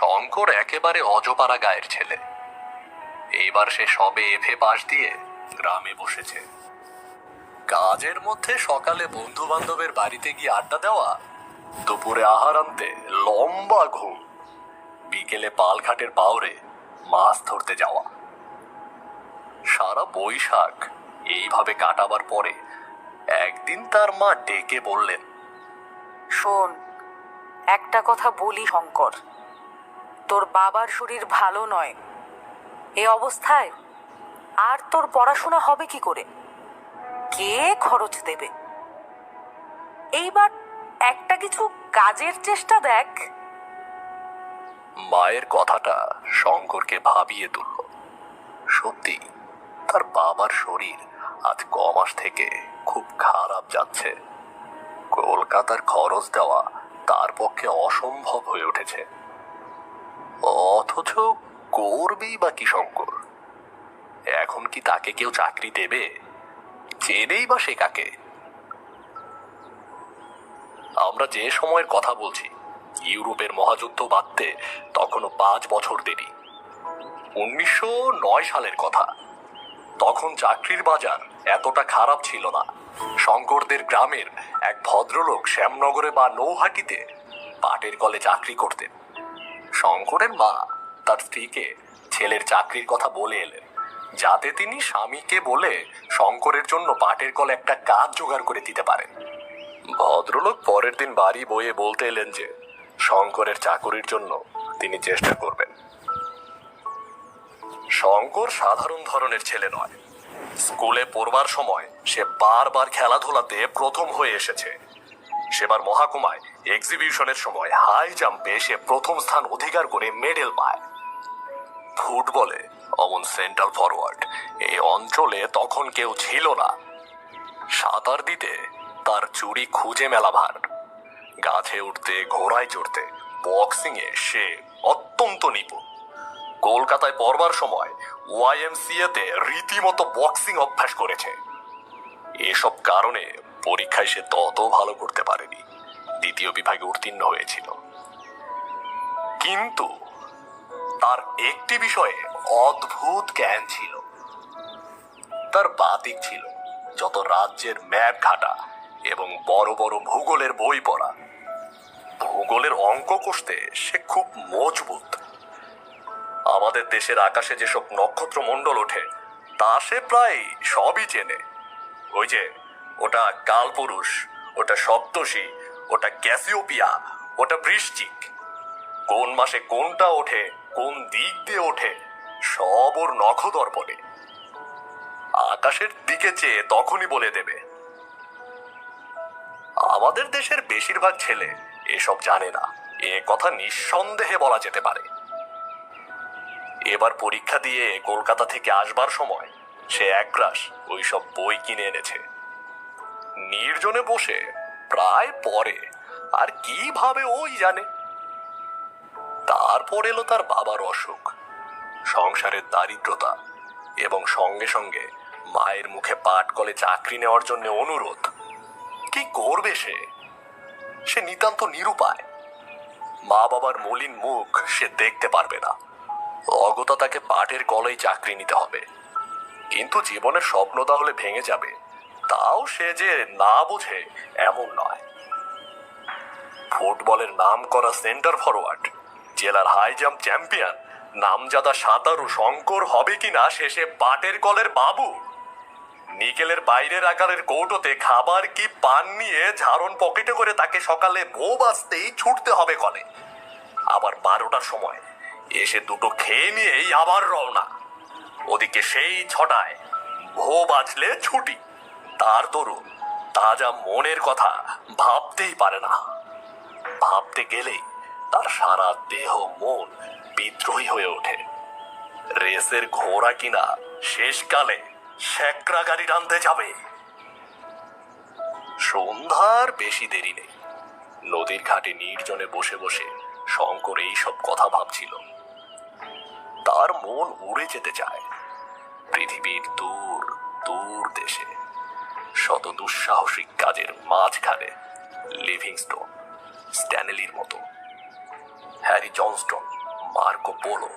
শঙ্কর একেবারে অজপাড়া গায়ের ছেলে। এইবার সে সবে এফে পাশ দিয়ে গ্রামে বসেছে। কাজের মধ্যে সকালে বন্ধু বান্ধবের বাড়িতে গিয়ে আড্ডা দেওয়া, দুপুরে আহার আনতে লম্বা ঘুম, বিকেলে পালঘাটের পাওরে মাছ ধরতে যাওয়া। সারা বৈশাখ এইভাবে কাটাবার পরে একদিন তার মা ডেকে বললেন, শোন, একটা কথা বলি শঙ্কর। তোর বাবার শরীর ভালো নয়। এ অবস্থায় আর তোর পড়াশোনা হবে কি করে? কে খরচ দেবে? এইবার একটা কিছু কাজের চেষ্টা দেখ। মায়ের কথাটা শঙ্করকে ভাবিয়ে তুলল। সত্যি, তার বাবার শরীর আজ ক মাস থেকে খুব খারাপ যাচ্ছে। কলকাতার খরচ দেওয়া তার পক্ষে অসম্ভব হয়ে উঠেছে। অথচ করবেই বা কি শঙ্কর? এখন কি তাকে কেউ চাকরি দেবে? চেনেই বা সে কাকে? আমরা যে সময়ের কথা বলছি, ইউরোপের মহাযুদ্ধ বাদতে তখনও পাঁচ বছর দেরি। উনিশশো নয় সালের কথা। তখন চাকরির বাজার এতটা খারাপ ছিল না। শঙ্করদের গ্রামের এক ভদ্রলোক শ্যামনগরে বা নৌহাটিতে পাটের কলে চাকরি করতেন। শঙ্করের মা তার স্ত্রীকে ছেলের চাকরির কথা বলে এলেন, যাতে তিনি স্বামীকে বলে শঙ্করের জন্য পাটের কলে একটা কাজ জোগাড় করে দিতে পারেন। ভদ্রলোক পরের দিন বাড়ি বয়ে বলতে এলেন যে, শঙ্করের চাকরির জন্য তিনি চেষ্টা করবেন। শঙ্কর সাধারণ ধরনের ছেলে নয়। স্কুলে পড়বার সময় সে বারবার খেলাধুলাতে প্রথম হয়ে এসেছে। সেবার মহাকুমায় এক্সিবিশনের সময় হাই জাম্পে সে প্রথম স্থান অধিকার করে মেডেল পায়। ফুটবলে অমন সেন্ট্রাল ফরওয়ার্ড এই অঞ্চলে তখন কেউ ছিল না। সাঁতার দিতে তার চুরি খুঁজে মেলা ভার। গাছে উঠতে, ঘোড়ায় চড়তে বক্সিং এ সে অত্যন্ত নিপুণ কলকাতায় পড়বার সময় ওয়াইএমসিএ তে রীতিমতো বক্সিং অভ্যাস করেছে। এসব কারণে পরীক্ষায় সে তত ভালো করতে পারেনি। দ্বিতীয় বিভাগে উত্তীর্ণ হয়েছিল। কিন্তু তার একটি বিষয়ে অদ্ভুত জ্ঞান ছিল। তার বাতিক ছিল, যত রাজ্যের ম্যাপ ঘাটা এবং বড় বড় ভূগোলের বই পড়া। ভূগোলের অঙ্ক কষতে সে খুব মজবুত। আমাদের দেশের আকাশে যেসব নক্ষত্র মণ্ডল ওঠে, তা সে প্রায় সবই চেনে। ওই যে ওটা কালপুরুষ, ওটা সপ্তষী ওটা ক্যাসিওপিয়া, ওটা বৃশ্চিক। কোন মাসে কোনটা ওঠে, কোন দিক দিয়ে ওঠে, সব ওর নখদর্পণে। আকাশের দিকে চেয়ে তখনই বলে দেবে। আমাদের দেশের বেশিরভাগ ছেলে এসব জানে না। এ কথা নিঃসন্দেহে বলা যেতে পারে। এবার পরীক্ষা দিয়ে কলকাতা থেকে আসবার সময় সে একগ্রাস ওই সব বই কিনে এনেছে। নির্জনে বসে, প্রায় পরে। আর কীভাবে ওই জানে? তারপর এলো তার বাবার অসুখ, সংসারের দারিদ্রতা এবং সঙ্গে সঙ্গে মায়ের মুখে পাট কলে চাকরি নেওয়ার জন্য অনুরোধ। কি করবে সে? সে নিতান্ত নিরুপায়। মা বাবার মলিন মুখ সে দেখতে পারবে না। অগতা তাকে পাটের কলেই চাকরি নিতে হবে। কিন্তু জীবনের স্বপ্ন তাহলে ভেঙে যাবে। তাও সে যে না বোঝে, এমন নয়। ফুটবলের নাম করা সেন্টার ফরওয়ার্ড জেলার হাই জাম্প চ্যাম্পিয়ন, নামজাদা সাঁতারু শঙ্কর হবে কিনা শেষে পাটের কলের বাবু? নিকেলের বাইরের আকারের কৌটোতে খাবার কি পান নিয়ে ঝাড়ন পকেটে করে তাকে সকালে বউ বাজতেই ছুটতে হবে কলে। আবার বারোটার সময় এসে দুটো খেয়ে নিয়েই আবার রওনা। ওদিকে সেই ছটায় ভো বাজলে ছুটি। তার তরুণ তাজা মনের কথা ভাবতেই পারে না। ভাবতে গেলেই তার সারা দেহ মন বিদ্রোহী হয়ে ওঠে। রেসের ঘোড়া কিনা শেষকালে শ্যাকরা গাড়ি টানতে যাবে। সন্ধ্যার বেশি দেরি নেই। নদীর ঘাটে নির্জনে বসে বসে শঙ্কর এইসব কথা ভাবছিল। তার মন উড়ে যেতে চায়। পৃথিবীর দূর দূর দেশে। শত দুঃসাহসিক কাজের মাঝখানে লিভিংস্টোন, স্ট্যানেলির মতো, Harry Johnston, Marco Polo,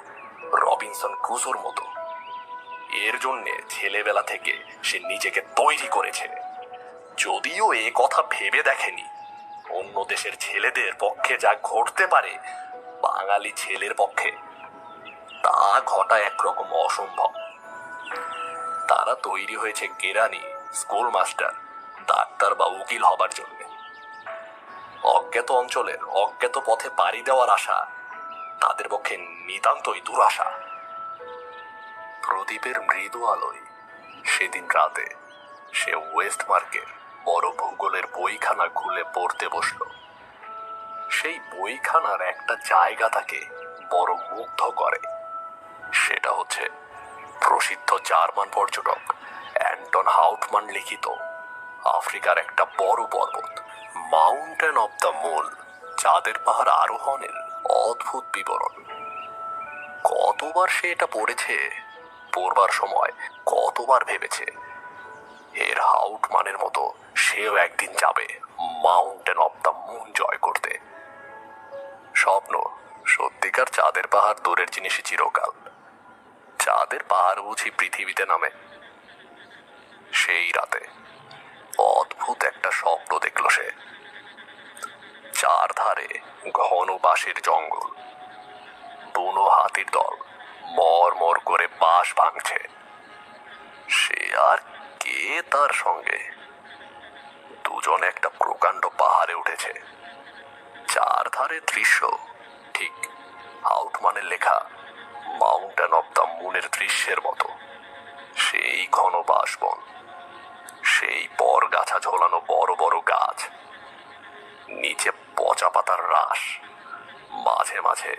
Robinson ক্রুজোর মতো। এর জন্যে ছেলেবেলা থেকে সে নিজেকে তৈরি করেছে। যদিও এ কথা ভেবে দেখেনি, অন্য দেশের ছেলেদের পক্ষে যা ঘটতে পারে, বাঙালি ছেলের পক্ষে, তা ঘটা একরকম অসম্ভব। তারা তৈরি হয়েছে কেরানি স্কুল মাস্টার ডাক্তার বা উকিল হবার জন্য। অজ্ঞাত অঞ্চলের অজ্ঞাত পথে পাড়ি দেওয়ার আশা, তাদের পক্ষে নিতান্তই দুরাশা। প্রদীপের মৃদু আলোয় সেদিন রাতে সে ওয়েস্ট মার্কের বড় ভূগোলের বইখানা খুলে পড়তে বসল। সেই বইখানার একটা জায়গা তাকে বড় মুগ্ধ করে। সেটা হচ্ছে প্রসিদ্ধ জার্মান পর্যটক অ্যান্টন হাউটমান লিখিত, আফ্রিকার একটা বড় পর্বত, মাউন্টেন অব দ্য মুন, চাঁদের পাহাড় আরোহণের অদ্ভুত বিবরণ। কতবার সে এটা পড়েছে, পড়বার সময় কতবার ভেবেছে, এর হাউটমানের মতো সেও একদিন যাবে মাউন্টেন অব দ্য মুন জয় করতে। স্বপ্ন, সত্যিকার চাঁদের পাহাড় দূরের জিনিসই চিরকাল। চাঁদের পাহাড় বুঝি পৃথিবীতে নামে। সেই রাতে অদ্ভুত একটা স্বপ্ন দেখল সে। চারধারে ঘন বাঁশের জঙ্গল। বুনো হাতির দল মর মর করে বাঁশ ভাঙছে। সে আর কে তার সঙ্গে? দুজন একটা প্রকাণ্ড পাহাড়ে উঠেছে। চারধারে দৃশ্য ঠিক আউটমানের লেখা মাউন্টেন অব দ্য মুনের দৃশ্যের মতো। সেই ঘন বাসবন সেই বরগাছা ঝোলানো বড় বড় গাছ। নিচে পচা পাতার রাস। মাঝে মাঝে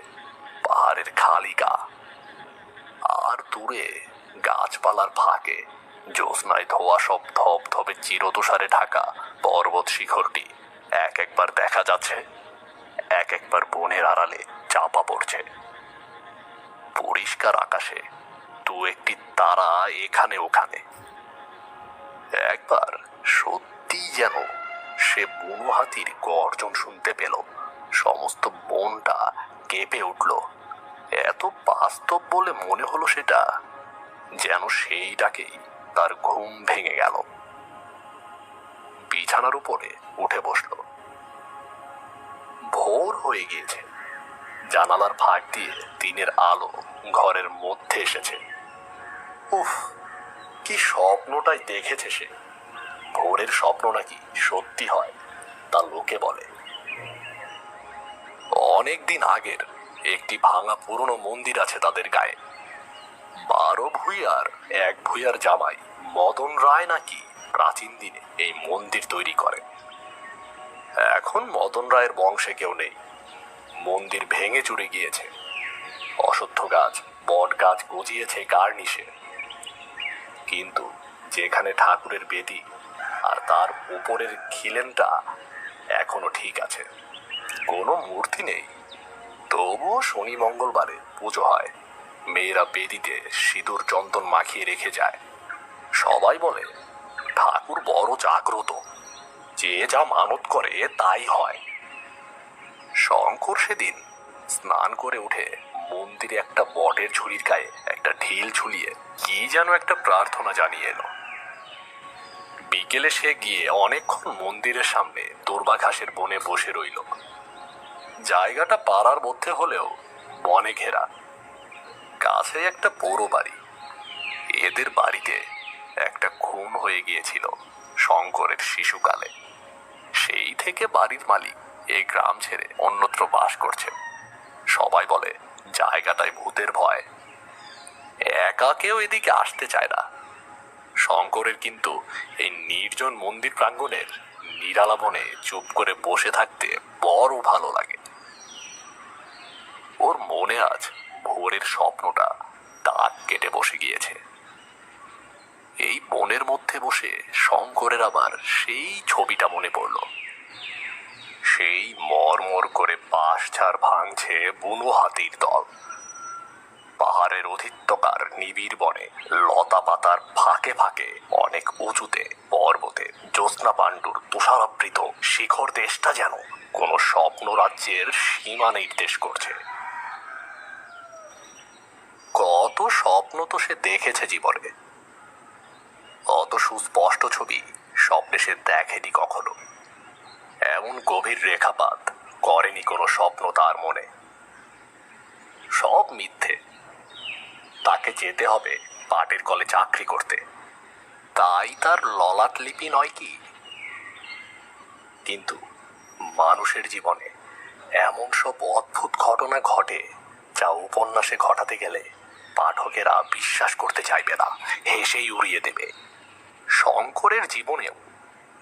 পাহাড়ের খালি গা। আর দূরে গাছপালার ফাঁকে জ্যোৎস্নায় ধোয়া সব ধপ ধপে চিরতুষারে ঢাকা পর্বত শিখরটি। এক একবার দেখা যাচ্ছে, এক একবার বনের আড়ালে চাপা পড়ছে। পরিষ্কার আকাশে দু একটি তারা এখানে ওখানে। একবার সত্যি যেন সে বুনো হাতির গর্জন শুনতে পেল। সমস্ত বনটা কেঁপে উঠল। এত বাস্তব বলে মনে হলো সেটা, যেন সেইটাকেই তার ঘুম ভেঙে গেল। বিছানার উপরে উঠে বসল। ভোর হয়ে গিয়েছে। জানালার ফাঁক দিয়ে দিনের আলো ঘরের মধ্যে এসেছে। উফ কি স্বপ্নটাই দেখেছে সে? ভোরের স্বপ্ন নাকি সত্যি হয়, তা লোকে বলে। অনেক দিন আগের একটি ভাঙা পুরনো মন্দির আছে তাদের গায়ে। বারো ভুইয়ার, এক ভুইয়ার জামাই মদন রায় নাকি প্রাচীন দিনে এই মন্দির তৈরি করে। এখন মদন রায়ের বংশে কেউ নেই। মন্দির ভেঙে চুরে গিয়েছে। অশ্বত্থ গাছ বট গাছ গজিয়েছে কার্নিশে কিন্তু যেখানে ঠাকুরের বেদি আর তার উপরের খিলেনটা এখনও ঠিক আছে। কোনো মূর্তি নেই। তবুও শনি মঙ্গলবারে পুজো হয়। মেয়েরা বেদিতে সিঁদুর, চন্দন মাখিয়ে রেখে যায়। সবাই বলে, ঠাকুর বড় জাগ্রত। যে যা মানত করে তাই হয়। শঙ্কর সেদিন স্নান করে উঠে মন্দিরে একটা বটের ঝুড়ির গায়ে একটা ঢিল ঝুলিয়ে কি যেন একটা প্রার্থনা জানিয়ে এলো। বিকেলে সে গিয়ে অনেকক্ষণ মন্দিরের সামনে দোরবা ঘাসের বনে বসে রইল। জায়গাটা পাড়ার মধ্যে হলেও বনে ঘেরা। কাছে একটা পৌর বাড়ি। এদের বাড়িতে একটা খুন হয়ে গিয়েছিল শঙ্করের শিশুকালে। সেই থেকে বাড়ির মালিক এই গ্রাম ছেড়ে অন্যত্র বাস করছে সবাই বলে জায়গাটায় ভূতের ভয়। একা কেউ এদিকে আসতে চায় না। শঙ্করের কিন্তু এই নির্জন মন্দির প্রাঙ্গণের নিরালা বনে চুপ করে বসে থাকতে বড় ভালো লাগে। ওর মনে আজ ভোরের স্বপ্নটা দাগ কেটে বসে গিয়েছে। এই বনের মধ্যে বসে শঙ্করের আবার সেই ছবিটা মনে পড়ল। সেই মরমর করে বাঁশ ঝাড় ভাঙছে বুনো হাতির দল। পাহাড়ের অধিত্যকার নিবিড় বনে, লতা পাতার ফাঁকে ফাঁকে, অনেক উঁচুতে, পর্বতে, জ্যোৎস্না পাণ্ডুর তুষারাবৃত শিখর দেশটা যেন কোনো স্বপ্ন রাজ্যের সীমা নির্দেশ করছে। কত স্বপ্ন তো সে দেখেছে জীবনে। অত সুস্পষ্ট ছবি স্বপ্নে সে দেখেনি কখনো। এমন গভীর রেখাপাত করেনি কোনো স্বপ্ন তার মনে। সব মিথ্যে। তাকে যেতে হবে পাটের কলে চাকরি করতে। তাই তার ললাট লিপি নয় কি? কিন্তু মানুষের জীবনে এমন সব অদ্ভুত ঘটনা ঘটে যা উপন্যাসে ঘটাতে গেলে পাঠকেরা বিশ্বাস করতে চাইবে না, হেসেই উড়িয়ে দেবে। শঙ্করের জীবনেও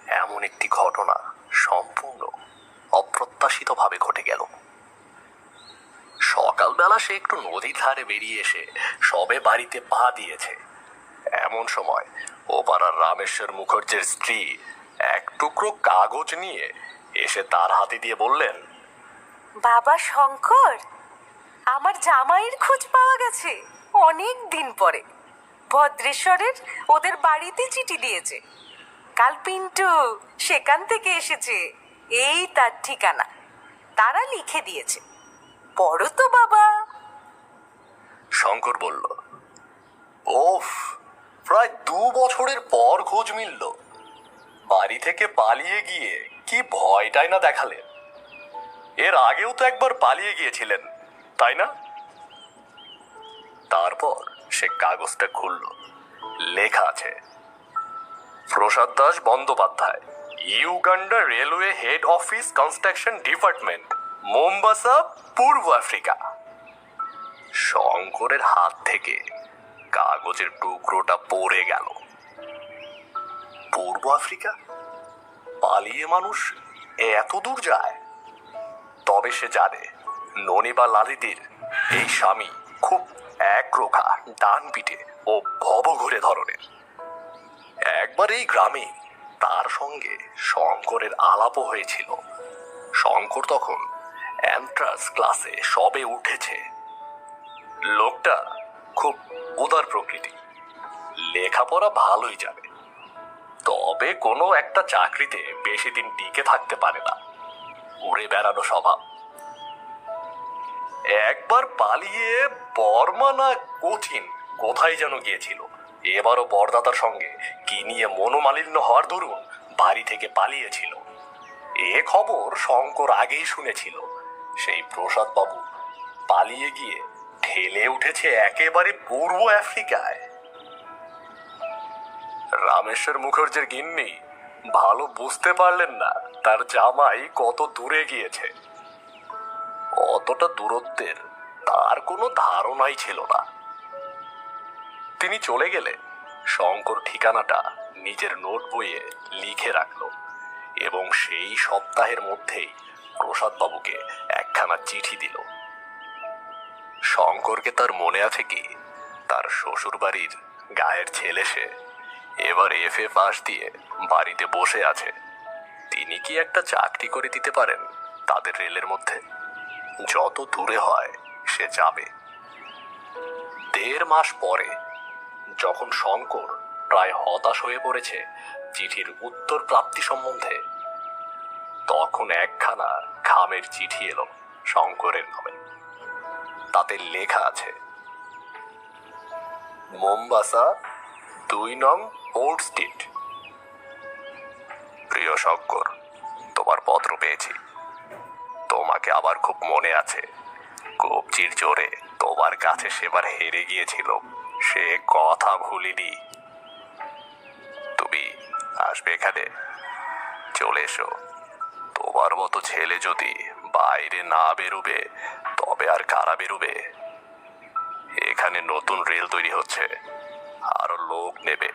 এমন একটি ঘটনা সম্পূর্ণ অপ্রত্যাশিতভাবে ঘটে গেল। সকালবেলা সে একটু নদীর ধারে বেরিয়ে এসে সবে বাড়িতে পা দিয়েছে। এমন সময় ও পাড়ার রামেশ্বর মুখার্জির স্ত্রী এক টুকরো কাগজ নিয়ে এসে তার হাতে দিয়ে বললেন, বাবা শঙ্কর, আমার জামাইয়ের খোঁজ পাওয়া গেছে অনেক দিন পরে। ভদ্রেশ্বরের ওদের বাড়িতে চিঠি দিয়েছে। কাল পিন্টু সেখান থেকে এসেছে। এই তার ঠিকানা। তারা লিখে দিয়েছে। পড়ো তো, বাবা। শঙ্কর বলল, ওফ, প্রায় দু বছরের পর খোঁজ মিলল। বাড়ি থেকে পালিয়ে গিয়ে কি ভয়টাই না দেখালেন। এর আগেও তো একবার পালিয়ে গিয়েছিলেন, তাই না? তারপর সে কাগজটা খুলল। লেখা আছে, Prasad Das Bandyopadhyay Uganda railway head office construction department, Mombasa, পূর্ব আফ্রিকা। শঙ্করের হাত থেকে কাগজের টুকরোটা পড়ে গেল। পূর্ব আফ্রিকা? পালিয়ে মানুষ এত দূর যায়? তবে সে জানে, ননি বা লালিদির এই স্বামী খুব একরোখা ডান পিঠে ও ভবঘুরে ধরনের। একবার এই গ্রামে তার সঙ্গে শঙ্করের আলাপও হয়েছিল। শঙ্কর তখন অ্যান্ট্রাস ক্লাসে সবে উঠেছে। লোকটা খুব উদার প্রকৃতি। লেখাপড়া ভালোই যাবে তবে কোনো একটা চাকরিতে বেশি দিন টিকে থাকতে পারে না। উড়ে বেড়ানো স্বভাব। একবার পালিয়ে বর্মা না কোথায় যেন গিয়েছিল। এবারও বরদাতার সঙ্গে কি নিয়ে মনোমালিন্য হওয়ার দরুন বাড়ি থেকে পালিয়েছিল। এ খবর শঙ্কর আগেই শুনেছিল। সেই প্রসাদ বাবু পালিয়ে গিয়ে ঠেলে উঠেছে একেবারে পূর্ব আফ্রিকায়। রামেশ্বর মুখার্জির গিন্নি ভালো বুঝতে পারলেন না তার জামাই কত দূরে গিয়েছে। অতটা দূরত্বের তার কোনো ধারণাই ছিল না। তিনি চলে গেলে শঙ্কর ঠিকানাটা নিজের নোট বইয়ে লিখে রাখল এবং সেই সপ্তাহের মধ্যেই প্রসাদবাবুকে একখানা চিঠি দিল। শঙ্করকে তার মনে আছে কি, তার শ্বশুর বাড়ির গায়ের ছেলে সে এবার এফ এ পাস দিয়ে বাড়িতে বসে আছে। তিনি কি একটা চাকরি করে দিতে পারেন তাদের রেলের মধ্যে? যত দূরে হয় সে যাবে। দেড় মাস পরে যখন শঙ্কর প্রায় হতাশ হয়ে পড়েছে চিঠির উত্তর প্রাপ্তি সম্বন্ধে, তখন একখানা খামের চিঠি এলো শঙ্করের নামে। তাতে লেখা আছে, মোম্বাসা, দুই নং পোর্ট স্ট্রিট। প্রিয় শঙ্কর, তোমার পত্র পেয়েছি। তোমাকে আবার খুব মনে আছে। কবজির জোরে তোমার কাছে সেবার হেরে গিয়েছিল সে কথা ভুলিনি। তুমি আসবে এখানে। চলে এসো। তোমার মতো ছেলে যদি বাইরে না বেরোবে, তবে আর কারা বেরোবে? এখানে নতুন রেল তৈরি হচ্ছে। আরও লোক নেবে।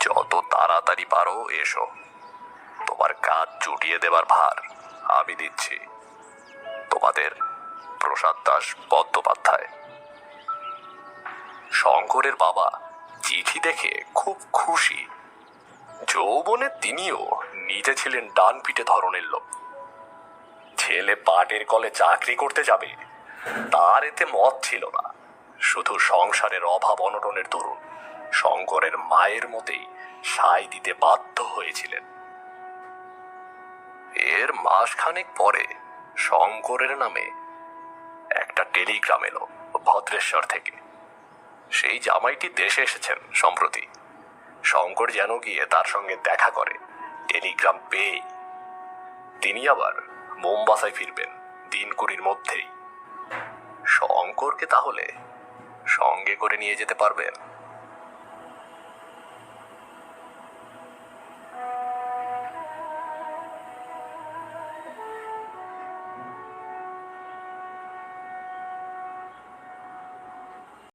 যত তাড়াতাড়ি পারো, এসো। তোমার কাজ জুটিয়ে দেবার ভার আমি দিচ্ছি। তোমাদের প্রসাদ দাস বন্দ্যোপাধ্যায়। শঙ্করের বাবা চিঠি দেখে খুব খুশি। যৌবনে তিনিও নিজে ছিলেন ডান পিঠে ধরনের লোক। ছেলে পাটের কলে চাকরি করতে যাবে, তার এতে মত ছিল না। শুধু সংসারের অভাব অনটনের দরুন শঙ্করের মায়ের মতেই সাই দিতে বাধ্য হয়েছিলেন। এর মাসখানেক পরে শঙ্করের নামে একটা টেলিগ্রাম এলো ভদ্রেশ্বর থেকে। সেই জামাইটি দেশে এসেছেন সম্প্রতি। শঙ্কর যেন গিয়ে তার সঙ্গে দেখা করে, টেলিগ্রাম পেয়ে তিনি আবার মোমবাসায় ফিরবেন দিন কুড়ির মধ্যেই। শঙ্করকে তাহলে সঙ্গে করে নিয়ে যেতে পারবেন?